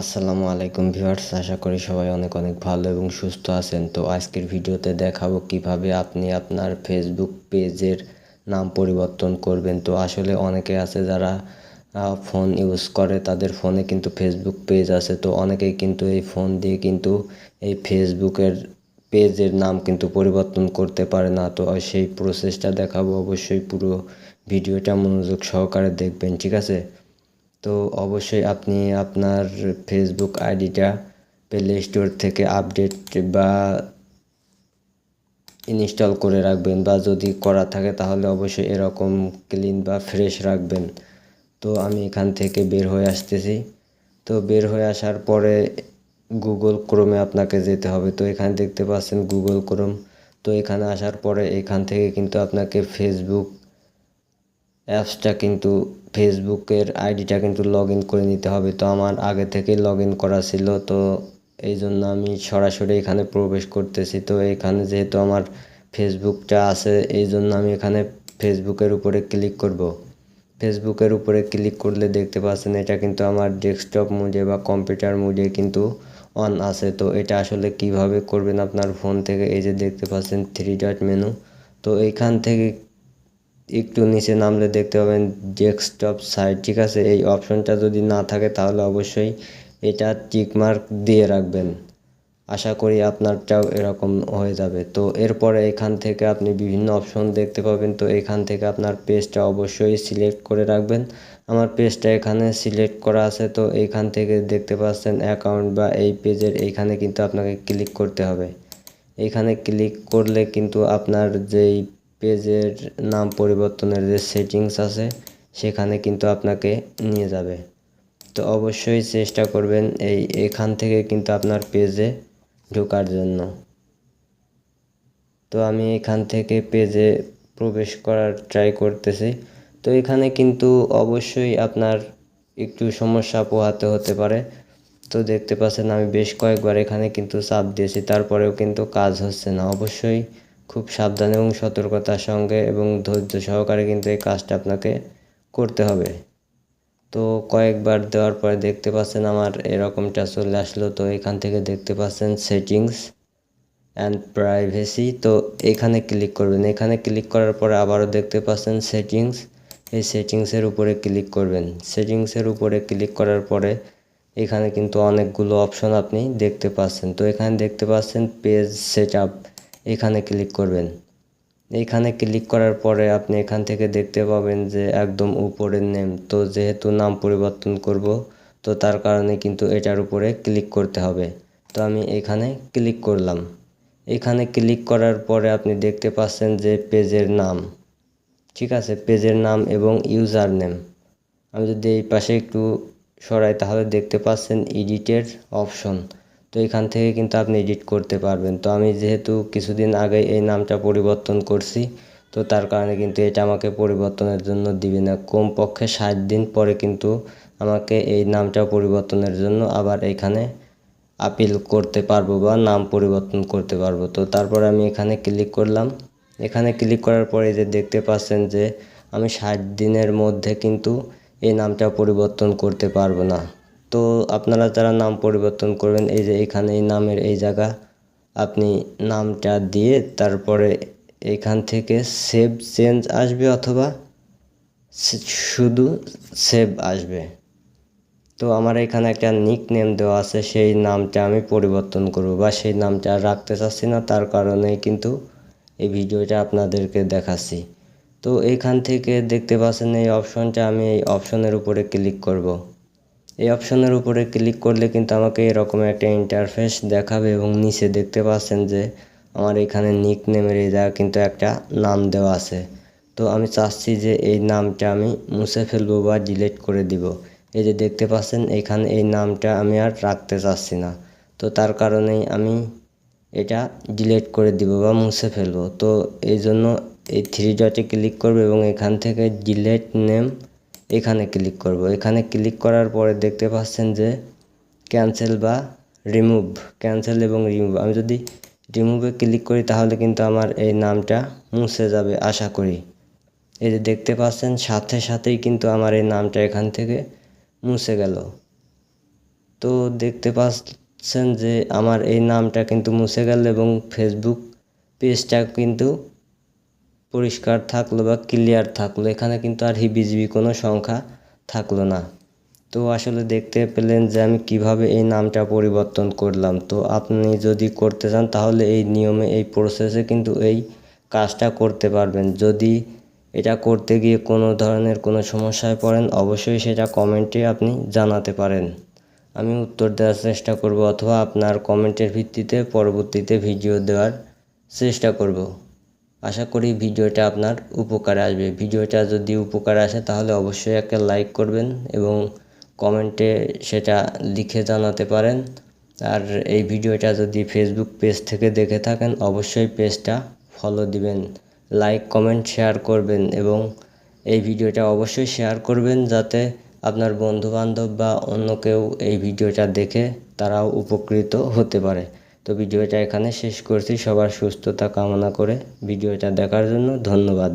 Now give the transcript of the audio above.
আসসালামু আলাইকুম ভিউয়ার্স, আশা করি সবাই অনেক অনেক ভালো এবং সুস্থ আছেন। তো আজকের ভিডিওতে দেখাবো কীভাবে আপনি আপনার ফেসবুক পেজের নাম পরিবর্তন করবেন। তো আসলে অনেকে আছে যারা ফোন ইউজ করে, তাদের ফোনে কিন্তু ফেসবুক পেজ আছে। তো অনেকেই কিন্তু এই ফোন দিয়ে কিন্তু এই ফেসবুকের পেজের নাম কিন্তু পরিবর্তন করতে পারে না। তো সেই প্রসেসটা দেখাবো। অবশ্যই পুরো ভিডিওটা মনোযোগ সহকারে দেখবেন, ঠিক আছে? তো অবশ্যই আপনি আপনার ফেসবুক আইডিটা প্লে স্টোর থেকে আপডেট বা ইনস্টল করে রাখবেন বা যদি করা থাকে তাহলে অবশ্যই এরকম ক্লিন বা ফ্রেশ রাখবেন। তো আমি এখান থেকে বের হয়ে আসতেছি। তো বের হয়ে আসার পরে গুগল ক্রোমে আপনাকে যেতে হবে। তো এখানে দেখতে পাচ্ছেন গুগল ক্রোম তো এখানে আসার পরে এখান থেকে কিন্তু আপনাকে ফেসবুক অ্যাপসটা কিন্তু ফেসবুকের আইডিটা কিন্তু লগ ইন করে নিতে হবে। তো আমার আগে থেকেই লগ ইন করা ছিল। তো এই জন্য আমি সরাসরি এখানে প্রবেশ করতেছি। তো এখানে যেহেতু আমার ফেসবুকটা আছে, এই জন্য আমি এখানে ফেসবুকের উপরে ক্লিক করব। ফেসবুকের উপরে ক্লিক করলে দেখতে পাচ্ছেন, এটা কিন্তু আমার ডেস্কটপ মুডে বা কম্পিউটার মুডে কিন্তু অন আছে। তো এটা আসলে কীভাবে করবেন আপনার ফোন থেকে? এই যে দেখতে পাচ্ছেন থ্রি ডট মেনু তো এইখান থেকে একটু নিচে নামলে দেখতে পাবেন ডেস্কটপ সাইট ঠিক আছে? এই অপশনটা যদি না থাকে তাহলে অবশ্যই এটা টিকমার্ক দিয়ে রাখবেন। আশা করি আপনারটাও এরকম হয়ে যাবে। তো এরপরে এখান থেকে আপনি বিভিন্ন অপশন দেখতে পাবেন। তো এখান থেকে আপনার পেজটা অবশ্যই সিলেক্ট করে রাখবেন। আমার পেজটা এখানে সিলেক্ট করা আছে। তো এইখান থেকে দেখতে পাচ্ছেন অ্যাকাউন্ট বা এই পেজের এইখানে কিন্তু আপনাকে ক্লিক করতে হবে। এখানে ক্লিক করলে কিন্তু আপনার যেই পেজের নাম পরিবর্তনের যে সেটিংস আছে, সেখানে কিন্তু আপনাকে নিয়ে যাবে। তো অবশ্যই চেষ্টা করবেন এই, এখান থেকে কিন্তু আপনার পেজে ঢোকার জন্য। তো আমি এখান থেকে পেজে প্রবেশ করার ট্রাই করতেছি। তো এখানে কিন্তু অবশ্যই আপনার একটু সমস্যা পোহাতে হতে পারে। তো দেখতে পাচ্ছেন আমি বেশ কয়েকবার এখানে কিন্তু চাপ দিয়েছি, তারপরেও কিন্তু কাজ হচ্ছে না। অবশ্যই খুব সাবধান এবং সতর্কতার সঙ্গে এবং ধৈর্য সহকারে কিন্তু এই কাজটা আপনাকে করতে হবে। তো কয়েকবার দেওয়ার পরে দেখতে পাচ্ছেন আমার এরকমটা চলে আসলো। তো এখান থেকে দেখতে পাচ্ছেন সেটিংস অ্যান্ড প্রাইভেসি তো এখানে ক্লিক করবেন। এখানে ক্লিক করার পরে আবারও দেখতে পাচ্ছেন সেটিংস এই সেটিংসের উপরে ক্লিক করবেন। সেটিংসের উপরে ক্লিক করার পরে এখানে কিন্তু অনেকগুলো অপশন আপনি দেখতে পাচ্ছেন। তো এখানে দেখতে পাচ্ছেন পেজ সেট আপ এখানে ক্লিক করবেন। এইখানে ক্লিক করার পরে আপনি এখান থেকে দেখতে পাবেন যে একদম উপরের নেম তো যেহেতু নাম পরিবর্তন করব, তো তার কারণে কিন্তু এটার উপরে ক্লিক করতে হবে। তো আমি এখানে ক্লিক করলাম। এখানে ক্লিক করার পরে আপনি দেখতে পাচ্ছেন যে পেজের নাম। ঠিক আছে, পেজের নাম এবং ইউজার নেম আমি যদি এই পাশে একটু সরাই, তাহলে দেখতে পাচ্ছেন এডিটের অপশন তো এখান থেকে কিন্তু আপনি এডিট করতে পারবেন। তো আমি যেহেতু কিছুদিন আগে এই নামটা পরিবর্তন করছি, তো তার কারণে কিন্তু এটা আমাকে পরিবর্তনের জন্য দিবে না। কমপক্ষে ষাট দিন পরে কিন্তু আমাকে এই নামটা পরিবর্তনের জন্য আবার এখানে আপিল করতে পারব বা নাম পরিবর্তন করতে পারব। তো তারপর আমি এখানে ক্লিক করলাম। এখানে ক্লিক করার পরে যে দেখতে পাচ্ছেন যে আমি ষাট দিনের মধ্যে কিন্তু এই নামটা পরিবর্তন করতে পারব না। তো আপনারা যারা নাম পরিবর্তন করবেন। এই যে এখানে এই নামের এই জায়গা, আপনি নামটা দিয়ে তারপরে এখান থেকে সেভ চেঞ্জ আসবে অথবা শুধু সেভ আসবে। তো আমার এখানে একটা নিক নেম দেওয়া আছে, সেই নামটা আমি পরিবর্তন করব বা সেই নামটা রাখতে চাচ্ছি না, তার কারণে কিন্তু এই ভিডিওটা আপনাদেরকে দেখাচ্ছি। তো এখান থেকে দেখতে পাচ্ছেন এই অপশনটা আমি এই অপশনের উপরে ক্লিক করব। এই অপশনের উপরে ক্লিক করলে কিন্তু আমাকে এরকম একটা ইন্টারফেস দেখাবে এবং নিচে দেখতে পাচ্ছেন যে আমার এখানে নিক নেমের জায়গা কিন্তু একটা নাম দেওয়া আছে। তো আমি চাচ্ছি যে এই নামটা আমি মুছে ফেলব বা ডিলিট করে দিব। এই যে দেখতে পাচ্ছেন, এখানে এই নামটা আমি আর রাখতে চাচ্ছি না। তো তার কারণেই আমি এটা ডিলিট করে দিব বা মুছে ফেলব। তো এই জন্য এই থ্রি ডটে ক্লিক করবে এবং এখান থেকে ডিলেট নেম এখানে ক্লিক করব। এখানে ক্লিক করার পরে দেখতে পাচ্ছেন যে ক্যান্সেল বা রিমুভ ক্যান্সেল এবং রিমুভ আমি যদি রিমুভে ক্লিক করি তাহলে কিন্তু আমার এই নামটা মুছে যাবে, আশা করি। এই যে দেখতে পাচ্ছেন, সাথে সাথেই কিন্তু আমার এই নামটা এখান থেকে মুছে গেল। তো দেখতে পাচ্ছেন যে আমার এই নামটা কিন্তু মুছে গেল এবং ফেসবুক পেজটা কিন্তু পরিষ্কার থাকল বা ক্লিয়ার থাকল, এখানে কিন্তু আর হিবিজিবি কোনো সংখ্যা থাকল না। তো আসলে দেখতে পেলেন যে আমি কীভাবে এই নামটা পরিবর্তন করলাম। তো আপনি যদি করতে চান তাহলে এই নিয়মে, এই প্রসেসে কিন্তু এই কাজটা করতে পারবেন। যদি এটা করতে গিয়ে কোনো ধরনের কোনো সমস্যায় পড়েন, অবশ্যই সেটা কমেন্টে আপনি জানাতে পারেন। আমি উত্তর দেওয়ার চেষ্টা করব অথবা আপনার কমেন্টের ভিত্তিতে পরবর্তীতে ভিডিও দেওয়ার চেষ্টা করব। আশা করি ভিডিওটা আপনার উপকারে আসবে। ভিডিওটা যদি উপকারে আসে তাহলে অবশ্যই একটা লাইক করবেন এবং কমেন্টে সেটা লিখে জানাতে পারেন। আর এই ভিডিওটা যদি ফেসবুক পেজ থেকে দেখে থাকেন, অবশ্যই পেজটা ফলো দিবেন লাইক কমেন্ট শেয়ার করবেন এবং এই ভিডিওটা অবশ্যই শেয়ার করবেন যাতে আপনার বন্ধু বান্ধব বা অন্য কেউ এই ভিডিওটা দেখে তারাও উপকৃত হতে পারে। তো ভিডিওটা এখানে শেষ করছি। সবার সুস্থতা কামনা করে ভিডিওটা দেখার জন্য ধন্যবাদ।